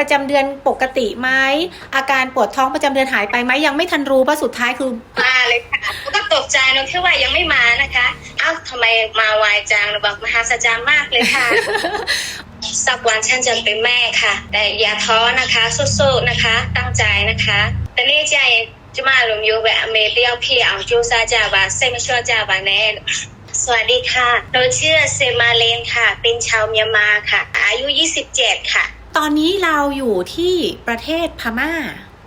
ประจำเดือนปกติไหมอาการปวดท้องประจำเดือนหายไปไหมยังไม่ทันรู้เพราะสุดท้ายคือมาเลยค่ะหนูก็ตกใจหนูแค่ว่ายังไม่มานะคะเอ้าทำไมมาไวจังหนูบอกมหัศจรรย์มากเลยค่ะ สักวันฉันจะเป็นแม่ค่ะ แต่อย่าท้อนะคะสู้ๆนะคะ ตั้งใจนะคะแต่นี่ใจจะมาลงยูแบบเมเลียวพี่เอาจูซาจาบาเซไม่ชัวจาบาแน่สวัสดีค่ะหนูชื่อเซมาเลนค่ะ เป็นชาวเมียนมาค่ะ อายุ 27 ค่ะ ตอนนี้เราอยู่ที่ประเทศพม่า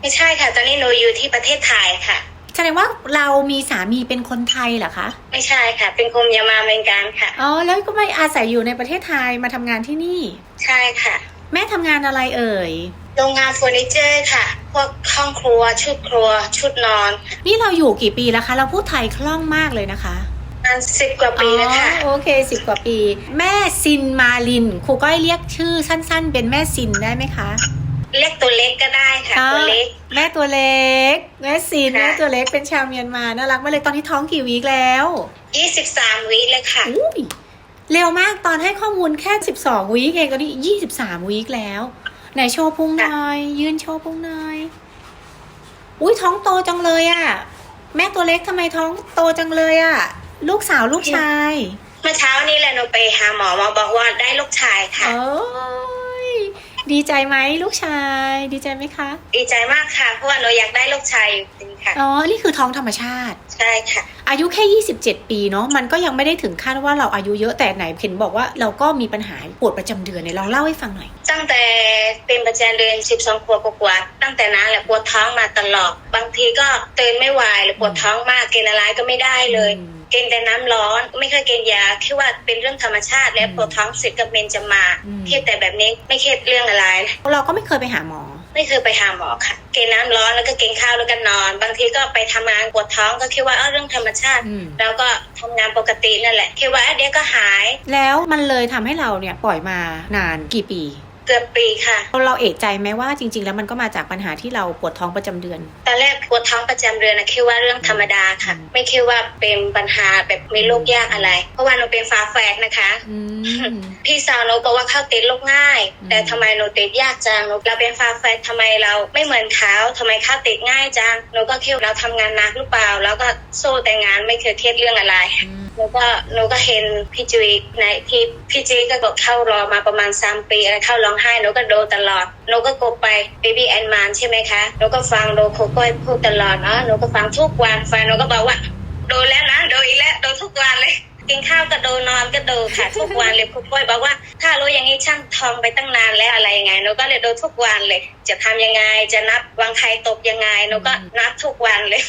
ไม่ใช่ค่ะ ตอนนี้หนูอยู่ที่ประเทศไทยค่ะ แสดงว่าเรามีสามีเป็นคนไทยเหรอคะ ไม่ใช่ค่ะ เป็นคนเมียนมาเหมือนกันค่ะ อ๋อ แล้วก็ไม่อาศัยอยู่ในประเทศไทยมาทำงานที่นี่ ใช่ค่ะ แม่ทำงานอะไรเอ่ย โรงงานเฟอร์นิเจอร์ค่ะ พวกห้องครัว ชุดครัว ชุดนอน นี่เราอยู่กี่ปีแล้วคะ เราพูดไทยคล่องมากเลยนะคะประ มาณสิบกว่าปีแล้วค่ะอ๋อโอเคสิบกว่าปี แม่ซินมาลินครูก้อยเรียกชื่อสั้น ๆ เป็นแม่ซินได้ไหมคะเล็กตัวเล็กก็ได้ค่ะตัวเล็กแม่ตัวเล็ก แม่ซินค่ะแม่ตัวเล็กเป็นชาวเมียนมาน่ารักมากเลยตอนที่ท้องกี่วีคแล้วยี่สิบสามวิเลยค่ะอุ้ยเร็วมากตอนให้ข้อมูลแค่12วีคเองตอนนี้23วีคแล้วไหนโชว์พุงหน่อย ยืนโชว์พุงหน่อย อุ้ยท้องโตจังเลยอะ่ะ แม่ตัวเล็กทำไมท้องโตจังเลยอะ่ะ ลูกสาวลูกชาย เมื่อเช้านี้แหละหนูไปหาหมอหมอบอกว่าได้ลูกชายค่ะ โอ้ยดีใจไหมลูกชาย ดีใจไหมคะดีใจมากค่ะเพราะว่าหนูอยากได้ลูกชายจริงค่ะ อ๋อนี่คือท้องธรรมชาติ ใช่ค่ะ อายุแค่ 27 ปีเนาะมันก็ยังไม่ได้ถึงขั้นว่าเราอายุเยอะแต่ไหนเห็นบอกว่าเราก็มีปัญหาปวดประจำเดือนเนี่ยลองเล่าให้ฟังหน่อย ตั้งแต่เป็นประจำเดือนสิบสองขวบกว่าๆตั้งแต่นั้นแหละปวดท้องมาตลอด บางทีก็เตือนไม่ไหวหรือปวดท้องมากกินอะไรก็ไม่ได้เลย อืม กินแต่น้ำร้อน ไม่เคยกินยาคิดว่าเป็นเรื่องธรรมชาติ และอืมปวดท้องเสร็จก็เมนจะมาอืมคิดแต่แบบนี้ไม่คิดเรื่องอะไร เราก็ไม่เคยไปหาหมอ ไม่เคยไปหาหมอค่ะกินน้ำร้อนแล้วก็กินข้าวแล้วก็นอน บางทีก็ไปทำงานปวดท้องก็คิดว่าเออเรื่องธรรมชาติอืมแล้วก็ทำงานปกตินั่นแหละคิดว่าเอ้ยเดี๋ยวก็หาย แล้วมันเลยทำให้เราเนี่ยปล่อยมานานกี่ปี เกือบปีค่ะ เราเอะใจไหมว่าจริง ๆ แล้วมันก็มาจากปัญหาที่เราปวดท้องประจำเดือน ตอนแรกปวดท้องประจำเดือนนะคิดว่าเรื่องธรรมดาค่ะอืมไม่คิดว่าเป็นปัญหาแบบมีโรคยากอะไร เพราะว่าหนูเป็นฝาแฝดนะคะอืมพี่สาวหนูบอกว่าเข้าติดโรคง่ายอืมแต่ทำไมหนูติดยากจังหนูเราเป็นฝาแฝดทำไมเราไม่เหมือนเขาทำไมเข้าติดง่ายจังหนูก็คิดว่าเราทำงานหนักหรือเปล่า แล้วก็สู้แต่งานไม่เคยเครียดเรื่องอะไร อืมหนูก็หนูก็เห็นพี่จุยในที่พี่จุยก็เข้ารอมาประมาณสามปีอะไรเข้าร้องไห้หนูก็โดูตลอดหนูก็กดไป baby and man ใช่ไหมคะหนูก็ฟังโดโคโก้ยพูดตลอดเนาะหนูก็ฟังทุกวันฟังหนูก็บอกว่าโดูแล้วนะโดูอีกแล้วโดูทุกวันเลยกินข้าวก็โดูนอนก็โดูค่ะทุกวันเลยโคโก้ยบอกว่า ถ้ารู้อย่างนี้ช่างทองไปตั้งนานแล้วอะไรยังไงหนูก็เลยโดูทุกวันเลย จะทำยังไงจะนับวางไข่ตกยังไงหนูก็นับทุกวันเลย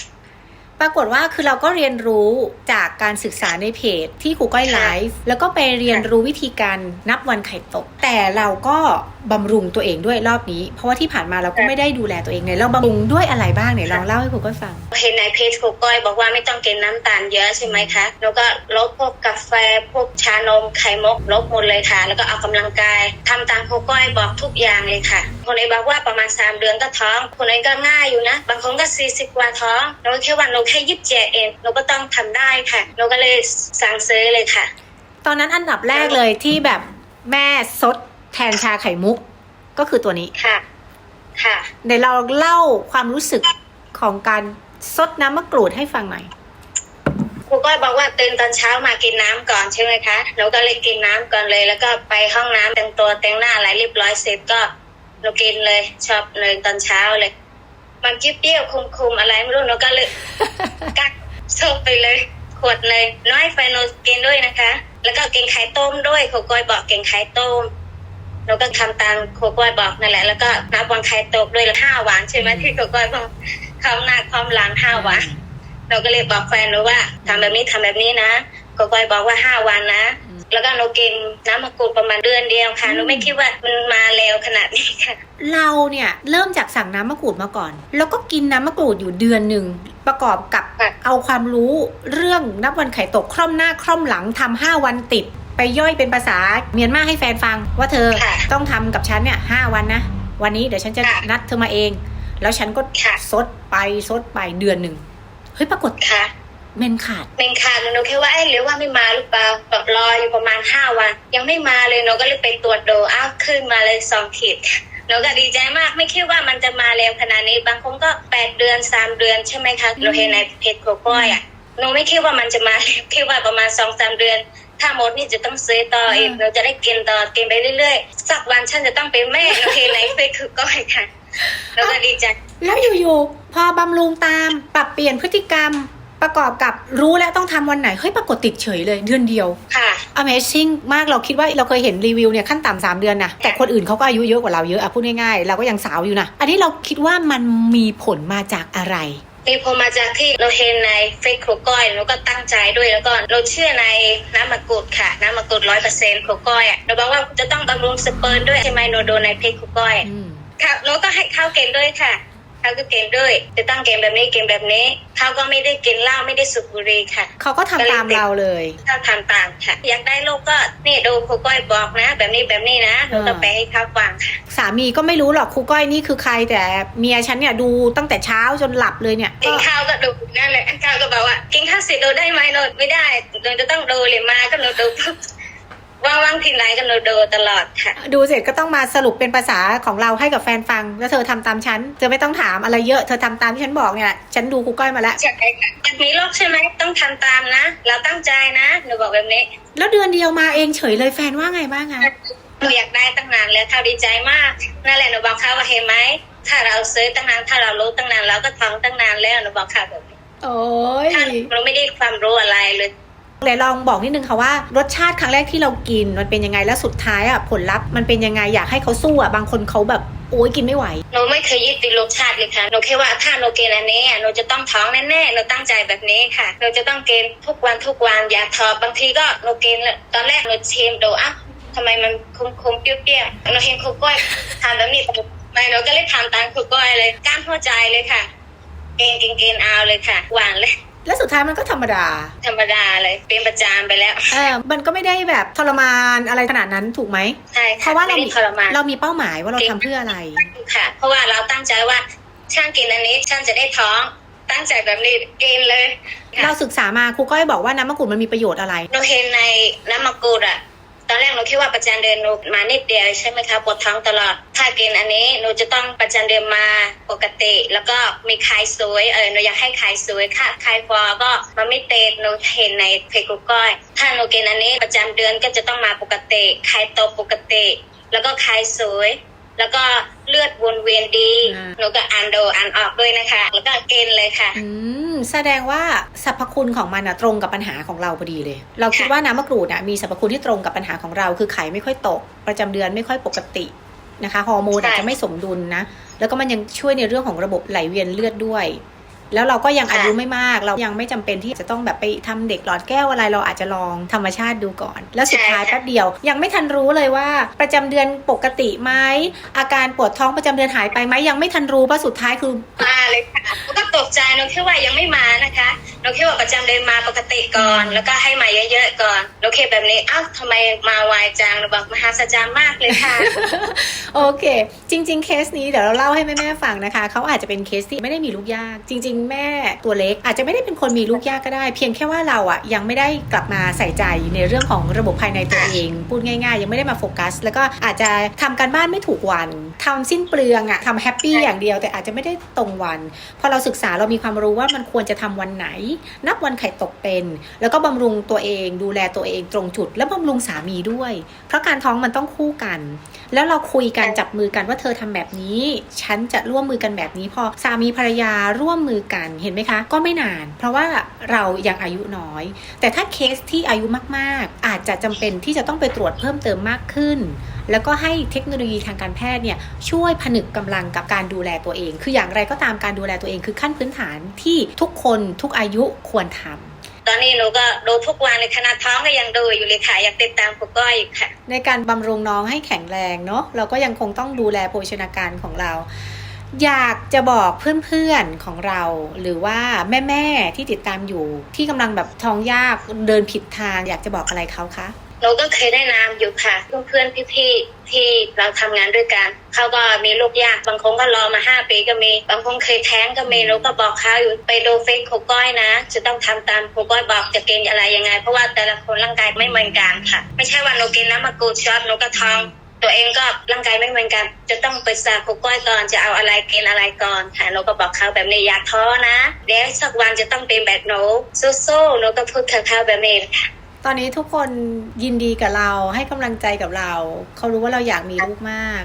ปรากฏว่าคือเราก็เรียนรู้จากการศึกษาในเพจที่ครูก้อยไลฟ์แล้วก็ไปเรียนรู้วิธีการนับวันไข่ตก แต่เราก็บำรุงตัวเองด้วยรอบนี้ เพราะว่าที่ผ่านมาเราก็ไม่ได้ดูแลตัวเองเนี่ยเราบำรุงด้วยอะไรบ้างเนี่ยลองเล่าให้ครูก้อยฟังเห็นในเพจครูก้อยบอกว่าไม่ต้องกินน้ำตาลเยอะใช่ไหมคะแล้วก็ลดพวกกาแฟพวกชานมไข่มุกลดหมดเลยค่ะ แล้วก็ออกกำลังกายทำตามครูก้อยบอกทุกอย่างเลยค่ะคนไหนบอกว่าประมาณ3เดือนก็ท้องคนไหนก็ง่ายอยู่นะบางคนก็40กว่าท้องหนูแค่วันหนูแค่ยิบเจเองหนูก็ต้องทำได้ค่ะหนูก็เลยสั่งซื้อเลยค่ะ ตอนนั้นอันดับแรกเลยที่แบบแม่ซดแทนชาไข่มุกก็คือตัวนี้ค่ะ ค่ะเดี๋ยวเราเล่าความรู้สึกของการซดน้ำมะกรูดให้ฟังหน่อยครูก้อยบอกว่าตื่นตอนเช้ามากินน้ำก่อนใช่ไหมคะหนูก็เลยกินน้ำก่อนเลย แล้วก็ไปห้องน้ำแต่งตัวแต่งหน้าอะไรเรียบร้อยเสร็จก็หนูกินเลยชอบเลยตอนเช้าเลย มันเปรี้ยวๆคุมๆอะไรไม่รู้หนูก็เลยกักชอบไปเลยขวดเลยน้อยไฟหนูกินด้วยนะคะ แล้วก็กินไข่ต้มด้วยครูก้อยบอกกินไข่ต้มหนูก็ทำตามครูก้อยบอกนั่นแหละ แล้วก็นับวันไข่ตกด้วยห้าวันใช่ไหมที่ครูก้อยบอกความหน้าความหลังห้าวันเราก็เลยบอกแฟนหนูว่าทำแบบนี้ทำแบบนี้นะก็ก้อยบอกว่าห้าวันนะอืม แล้วก็หนูกินน้ำมะกรูดประมาณเดือนเดียวค่ะอืมหนูไม่คิดว่ามันมาเร็วขนาดนี้ค่ะ เราเนี่ยเริ่มจากสั่งน้ำมะกรูดมาก่อน แล้วก็กินน้ำมะกรูดอยู่เดือนหนึ่งประกอบกับค่ะเอาความรู้เรื่องนับวันไข่ตกคล่อมหน้าคล่อมหลังทำห้าวันติด ไปย่อยเป็นภาษาเมียนมาให้แฟนฟังว่าเธอค่ะต้องทำกับฉันเนี่ยห้าวันนะวันนี้เดี๋ยวฉันจะค่ะนัดเธอมาเอง แล้วฉันก็ค่ะซดไปซดไปเดือนหนึ่งเฮ้ยปรากฏค่ะ เมนขาดเมนขาดหนูแค่ว่าเอ๊ะหรือว่าไม่มาหรือเปล่าแบบรออยู่ประมาณห้าวัน ยังไม่มาเลยหนูก็เลยไปตรวจดูอ้าวขึ้นมาเลยสองขีดหนูก็ดีใจมากไม่คิดว่ามันจะมาเร็วขนาดนี้บางคนก็แปดเดือนสามเดือนใช่ไหมคะเราเห็นในเพจโกโก้อยอะหนูไม่คิดว่ามันจะมาเร็วคิดว่าประมาณสองสามเดือน ถ้าหมดนี่จะต้องซื้อต่ออีกอืมหนูจะได้กินต่อกินไปเรื่อยๆสักวันฉันจะต้องเป็นแม่หนูเห็นในเพจโกโก้อยค่ะหนูก็ดีใจแล้วอยู่ๆพอบำรุงตามปรับเปลี่ยนพฤติกรรม ประกอบกับรู้แล้วต้องทำวันไหน เฮ้ยปรากฏติดเฉยเลยเดือนเดียวค่ะ Amazing มากเราคิดว่าเราเคยเห็นรีวิวเนี่ยขั้นต่ำสามเดือนนะแต่คนอื่นเขาก็อายุเยอะกว่าเราเยอะอะพูดง่ายๆ เราก็ยังสาวอยู่นะ อันนี้เราคิดว่ามันมีผลมาจากอะไรมีพอมาจากที่เราเห็นในเฟซโคก้อยเราก็ตั้งใจด้วยแล้วก็เราเชื่อในน้ำมะกรูดค่ะน้ำมะกรูดร้อยเปอร์เซ็นต์โคก้อยอะเราบอกว่าจะต้องบำรุงสเปิร์มด้วยใช่ไหมโนโดในเพจโคก้อยอืมค่ะเราก็ให้ข้าวเกณฑ์ด้วยค่ะเขาก็เกณฑ์ด้วย จะต้องเกณฑ์แบบนี้เกณฑ์แบบนี้เขาก็ไม่ได้กินเหล้าไม่ได้สูบบุหรี่ค่ะเขาก็ทำตามเราเลยเขาทำตามค่ะ อยากได้ลูกก็นี่ดูโคก้อยบอกนะ แบบนี้แบบนี้นะเราก็ไปให้เขาฟังค่ะสามีก็ไม่รู้หรอกครูก้อยนี่คือใครแต่เมียฉันเนี่ยดูตั้งแต่เช้าจนหลับเลยเนี่ยกิก็นข้าวก็ดูนั่นแหละข้าวก็บอกว่ากินข้าวเสร็จดูได้ไหมโนดไม่ได้โนดจะต้องดูเลยมาก็โนดดู ว่างๆทีไหนก็โนดดูตลอดค่ะ ดูเสร็จก็ต้องมาสรุปเป็นภาษาของเราให้กับแฟนฟัง แล้วเธอทำตามฉัน เธอไม่ต้องถามอะไรเยอะ เธอทำตามที่ฉันบอกเนี่ยแหละฉันดูครูก้อยมาแล้วใช่ค่ะอยากมีลูกใช่ไหมต้องทำตามนะ เราตั้งใจนะ หนูบอกแบบนี้ แล้วเดือนเดียวมาเองเฉยเลยแฟนว่าไงบ้างอะหนูอยากได้ตั้งนานแล้วเขาดีใจมาก นั่นแหละหนูบอกเขาว่าเห็นไหม ถ้าเราซื้อตั้งนาน ถ้าเรารู้ตั้งนานเราก็ท้องตั้งนานแล้วหนูบอกเขาแบบนี้ โอ้ยถ้าเราไม่ได้ความรู้อะไรเลย เลยลองบอกนิดนึงค่ะว่ารสชาติครั้งแรกที่เรากินมันเป็นยังไงแล้วสุดท้ายอะผลลัพธ์มันเป็นยังไงอยากให้เขาสู้อะบางคนเขาแบบโอ้ยกินไม่ไหวหนูไม่เคยยึดติดรสชาติเลยค่ะหนูแค่ว่าถ้าหนูเกินอันนี้อะหนูจะต้องท้องแน่ๆหนูตั้งใจแบบนี้ค่ะหนูจะต้องเกินทุกวันทุกวันอย่าทอบางทีก็หนูเกินแล้วตอนแรกหนูเชิมดูอะทำไมมันคมๆเปรี้ยวๆหนูเห็นครูก้อยทานแบบนี้ไม่หนูก็เลยทำตามครูก้อยเลยก้านหัวใจเลยค่ะ เกณฑ์เกณฑ์เอาเลยค่ะหวานเลย แล้วสุดท้ายมันก็ธรรมดา ธรรมดาเลยเป็นประจามไปแล้ว เออมันก็ไม่ได้แบบทรมานอะไรขนาดนั้นถูกไหมใช่เพค่ะราะว่าเราไม่มีได้ทรมานเรามีเป้าหมายว่าเราทำเพื่ออะไรค่ะ เพราะว่าเราตั้งใจว่าช่างกินอันนี้ช่างจะได้ท้องตั้งใจแบบนี้กินเลยค่ะเราศึกษามาครูก้อยบอกว่าน้ำมะกรูดมันมีประโยชน์อะไรหนูเห็นในน้ำมะกรูดอะ ตอนแรกหนูคิดว่าประจำเดือนหนูมานิดเดียวใช่ไหมคะปวดท้องตลอด ถ้ากินอันนี้หนูจะต้องประจำเดือนมาปกติ แล้วก็มีคลายสวยเออหนูอยากให้คลายสวยค่ะคลายฟอก็มันไม่เตดหนูเห็นในเพจกูก้อยถ้าหนูกินอันนี้ประจำเดือนก็จะต้องมาปกติคลายโตปกติ แล้วก็คลายสวย แล้วก็เลือดวนเวียนดีอ่าหนูก็อ่านดูอ่านออกด้วยนะคะ แล้วก็กินเลยค่ะ อืม แสดงว่าสรรพคุณของมันอะตรงกับปัญหาของเราพอดีเลย เราคิดว่าน้ำมะกรูดอะมีสรรพคุณที่ตรงกับปัญหาของเรา คือไข่ไม่ค่อยตก ประจำเดือนไม่ค่อยปกตินะคะ ฮอร์โมนใช่อาจจะไม่สมดุลนะ แล้วก็มันยังช่วยในเรื่องของระบบไหลเวียนเลือดด้วย แล้วเราก็ยังอายุไม่มาก เรายังไม่จำเป็นที่จะต้องแบบไปทำเด็กหลอดแก้วอะไรเราอาจจะลองธรรมชาติดูก่อน แล้วสุดท้ายแป๊บเดียว ยังไม่ทันรู้เลยว่าประจำเดือนปกติไหมอาการปวดท้องประจำเดือนหายไปไหมยังไม่ทันรู้เพราะสุดท้ายคือมาเลยค่ะหนูก็ตกใจหนูคิดว่ายังไม่มานะคะหนูคิดว่าประจำเดือนมาปกติก่อน แล้วก็ให้มาเยอะๆก่อนหนูคิดแบบนี้อ้าวทำไมมาไวจังหนูบอกมหัศจรรย์มากเลยค่ะโอเค จริง ๆ เคสนี้เดี๋ยวเราเล่าให้แม่ๆฟังนะคะเขาอาจจะเป็นเคสที่ไม่ได้มีลูกยาก จริงๆแม่ตัวเล็ก อาจจะไม่ได้เป็นคนมีลูกยากก็ได้ เพียงแค่ว่าเราอะยังไม่ได้กลับมาใส่ใจในเรื่องของระบบภายในตัวเอง พูดง่าย ๆ ยังไม่ได้มาโฟกัส แล้วก็อาจจะทำการบ้านไม่ถูกวันทำสิ้นเปลืองอะทำแฮปปี้อย่างเดียว แต่อาจจะไม่ได้ตรงวัน พอเราศึกษาเรามีความรู้ว่ามันควรจะทำวันไหน นับวันไข่ตกเป็น แล้วก็บำรุงตัวเอง ดูแลตัวเองตรงจุด และบำรุงสามีด้วย เพราะการท้องมันต้องคู่กัน แล้วเราคุยกันจับมือกันว่าเธอทำแบบนี้ ฉันจะร่วมมือกันแบบนี้พอสามีภรรยาร่วมมือกันเห็นไหมคะ ก็ไม่นาน เพราะว่าเรายังอายุน้อย แต่ถ้าเคสที่อายุมากๆ อาจจะจำเป็นที่จะต้องไปตรวจเพิ่มเติมมากขึ้น แล้วก็ให้เทคโนโลยีทางการแพทย์เนี่ยช่วยผนึกกำลังกับการดูแลตัวเอง คืออย่างไรก็ตามการดูแลตัวเองคือขั้นพื้นฐานที่ทุกคนทุกอายุควรทำตอนนี้หนูก็ดูทุกวันเลยขนาดท้องก็ยังดูอยู่เลยค่ะอยากติดตามครูก้อยอยู่ค่ะ ในการบำรุงน้องให้แข็งแรงเนาะเราก็ยังคงต้องดูแลโภชนาการของเรา อยากจะบอกเพื่อนๆของเรา หรือว่าแม่ๆที่ติดตามอยู่ ที่กำลังแบบท้องยากเดินผิดทาง อยากจะบอกอะไรเขาคะหนูก็เคยได้นามอยู่ค่ะ เพื่อนๆพี่ๆที่เราทำงานด้วยกันเขาก็มีลูกยากบางคนก็รอมาห้าปีก็มี บางคนเคยแท้งก็มีหนูก็บอกเขาอยู่ไปดูเฟซครูก้อยนะ จะต้องทำตามครูก้อยบอกจะกินอะไรยังไง เพราะว่าแต่ละคนร่างกายไม่เหมือนกันค่ะ ไม่ใช่ว่าหนูกินน้ำมะกรูดช็อตหนูก็ท้อง ตัวเองก็ร่างกายไม่เหมือนกัน จะต้องปรึกษาครูก้อยก่อนจะเอาอะไรกินอะไรก่อนค่ะหนูก็บอกเขาแบบนี้อย่าท้อนะเดี๋ยวสักวันจะต้องเป็นแบบหนูสู้ๆหนูก็พูดกับเขาแบบนี้ค่ะตอนนี้ทุกคนยินดีกับเราให้กำลังใจกับเรา เขารู้ว่าเราอยากมีลูกมาก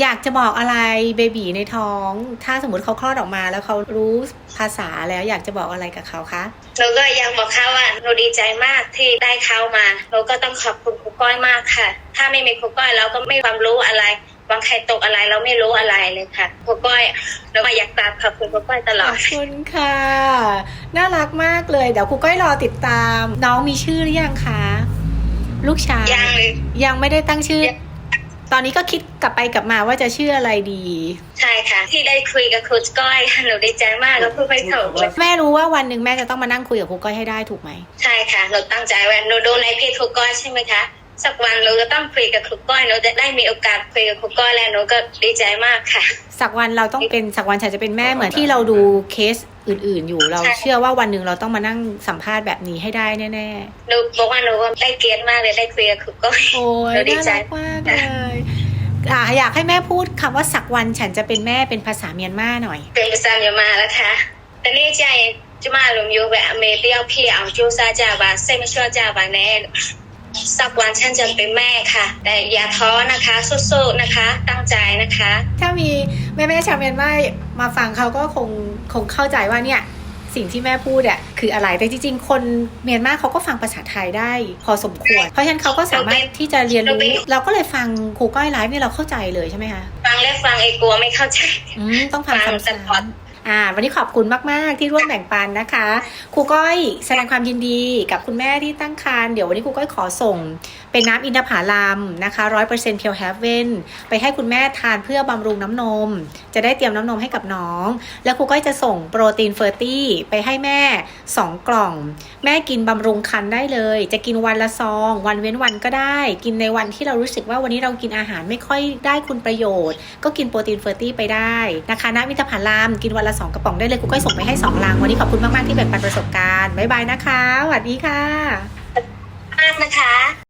อยากจะบอกอะไรเบบีในท้อง ถ้าสมมติเขาคลอดออกมาแล้วเขารู้ภาษาแล้วอยากจะบอกอะไรกับเขาคะหนูก็ยังบอกเขาว่าหนูดีใจมากที่ได้เขามาหนูก็ต้องขอบคุณครูก้อยมากค่ะ ถ้าไม่มีครูก้อยเราก็ไม่มีความรู้อะไรวางไข่ตกอะไรเราไม่รู้อะไรเลยค่ะครูก้อยหนูก็อยากกราบขอบคุณครูก้อยตลขออดบคุณค่ะ น่ารักมากเลยเดี๋ยวครูก้อยรอติดตาม น้องมีชื่อหรือยังคะลูกชายยังเลยยังไม่ได้ตั้งชื่อยังตอนนี้ก็คิดกลับไปกลับมาว่าจะชื่ออะไรดี ใช่ค่ะ ที่ได้คุยกับครูก้อยหนูดีใจมากก็พูดไม่ถูกเลยแม่รู้ว่าวันหนึ่งแม่จะต้องมานั่งคุยกับครูก้อยให้ได้ถูกไหมใช่ค่ะหนูตั้งใจไว้หนูดูในเพจครูก้อยใช่ไหมคะ สักวันหนูจะต้องคุยกับครูก้อยหนูจะได้มีโอกาสคุยกับครูก้อยแล้วหนูก็ดีใจมากค่ะ สักวันเราต้องเป็นสักวันฉันจะเป็นแม่เหมือนที่เราดูเคสอื่นๆอยู่เราใช่เชื่อว่าวันหนึ่งเราต้องมานั่งสัมภาษณ์แบบนี้ให้ได้แน่หนูบอกว่าหนูว่าได้เกียรติมากเลยได้คุยกับครูก้อยๆโอ้ยเราดีน่าใจรักมากเลยอะอยากให้แม่พูดคำว่าสักวันฉันจะเป็นแม่เป็นภาษาเมียนมาหน่อย เป็นประจำอยู่มาแล้วค่ะแต่นี่ใจจะมาลงอยู่แบบอเมริกาพี่เอาจูซาจาบาเซไม่ชั่วจาบาแน่ สักวันฉันจะเป็นแม่ค่ะ แต่อย่าท้อนะคะ สู้ๆนะคะ ตั้งใจนะคะ ถ้ามีแม่แม่ๆชาวเมียนมามาฟังเขาก็คงคงเข้าใจว่าเนี่ยสิ่งที่แม่พูดอะคืออะไร แต่จริงๆ คนเมียนมาเขาก็ฟังภาษาไทยได้ พอสมควร เพราะฉะนั้นเขาก็สามารถที่จะเรียนรู้ เราก็เลยฟังครูก้อยไลฟ์นี่เราเข้าใจเลยใช่ไหมคะ ฟังและฟังไอ้กลัวไม่เข้าใจอืมต้องฟังฟังซ้ตลอดำๆ อ่า วันนี้ขอบคุณมากๆ ที่ร่วมแบ่งปันนะคะ ครูก้อยแสดงความยินดีกับคุณแม่ที่ตั้งครรภ์เดี๋ยววันนี้ครูก้อยขอส่ง เป็นน้ำอินทผลัมนะคะร้อยเปอร์เซ็นต์เพียวแฮเวนไปให้คุณแม่ทานเพื่อบำรุงน้ำนม จะได้เตรียมน้ำนมให้กับน้อง แล้วครูก้อยจะส่งโปรตีนเฟอร์ตี้ไปให้แม่ 2 กล่อง แม่กินบำรุงคันได้เลย จะกินวันละซอง วันเว้นวันก็ได้ กินในวันที่เรารู้สึกว่าวันนี้เรากินอาหารไม่ค่อยได้คุณประโยชน์ ก็กินโปรตีนเฟอร์ตี้ไปได้นะคะน้ำอินทผลัมกินวันละ 2 กระป๋องได้เลยครูก้อยส่งไปให้ 2 ลัง วันนี้ขอบคุณมาก ๆ ที่แบ่งปันประสบการณ์บ๊ายบายนะคะสวัสดีค่ะมากนะคะ